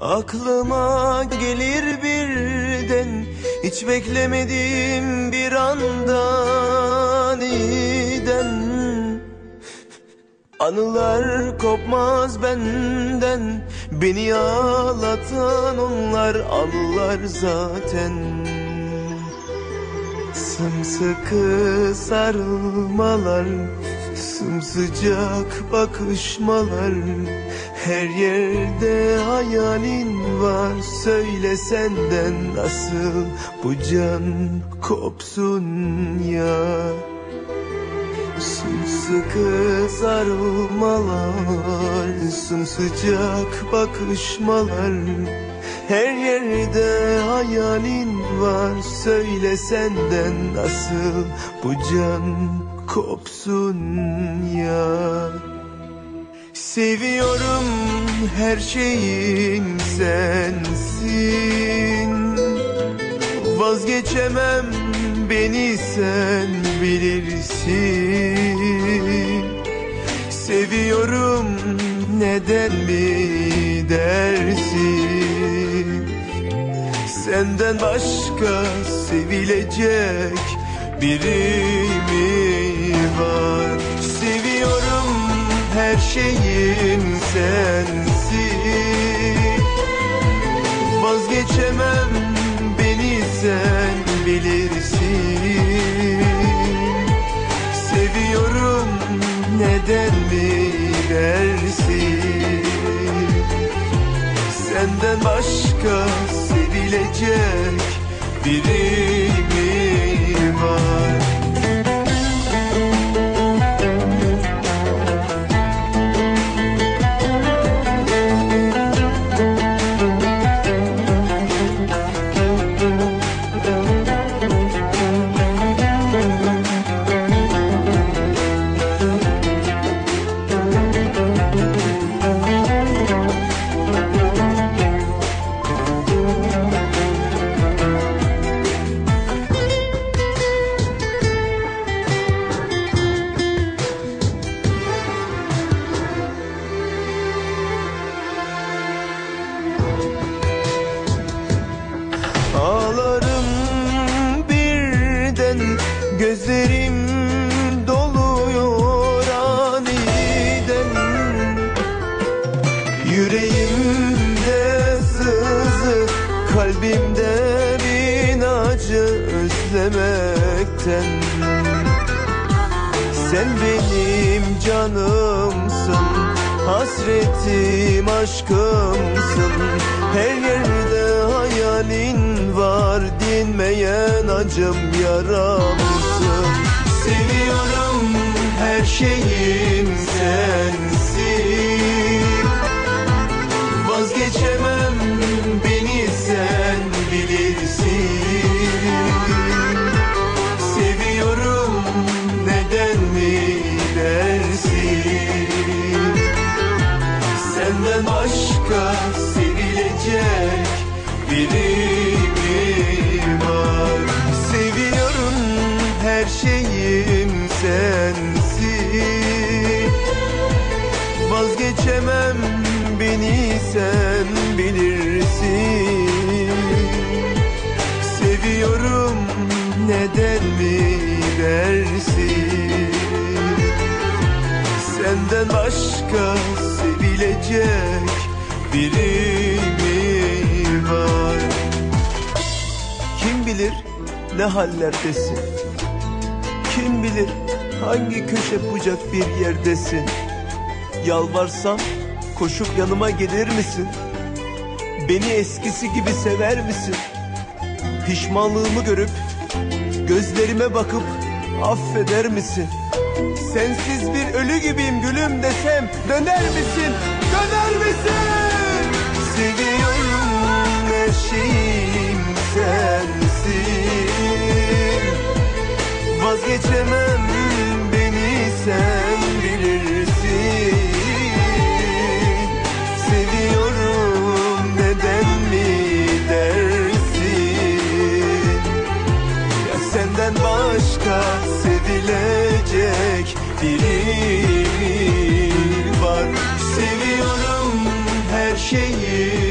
Aklıma gelir birden Hiç beklemediğim bir anda aniden Anılar kopmaz benden Beni ağlatan onlar anılar zaten. Sımsıkı sarılmalar Sımsıcak bakışmalar Her yerde hayalin var. Söyle senden nasıl bu can kopsun ya? Sımsıkı sarılmalar Sımsıcak bakışmalar. Her yerde hayalin var. Söyle senden nasıl bu can kopsun ya. Seviyorum her şeyim sensin. Vazgeçemem beni sen bilirsin. Seviyorum neden mi dersin? Senden başka sevilecek biri mi var? Seviyorum her şeyim sensin Vazgeçemem beni sen bilirsin. Seviyorum neden mi dersin Senden başka sevilecek biri gözlerim doluyor aniden. Yüreğimde sızı kalbimde bin acı özlemekten. Sen benim canımsın Hasretim aşkımsın. Her yerde hayalin var Dinmeyen acım yaramsın Seviyorum her şeyim sensin Vazgeçemem beni sen bilirsin. Seviyorum neden mi dersin? Senden başka sevilecek biri Seviyorum neden mi dersin Senden başka sevilecek biri mi var Kim bilir ne hallerdesin Kim bilir hangi köşe bucak bir yerdesin Yalvarsam koşup yanıma gelir misin? Beni eskisi gibi sever misin? Pişmanlığımı görüp gözlerime bakıp affeder misin? Sensiz bir ölü gibiyim gülüm desem döner misin? başka sevilecek biri var. Seviyorum her şeyi.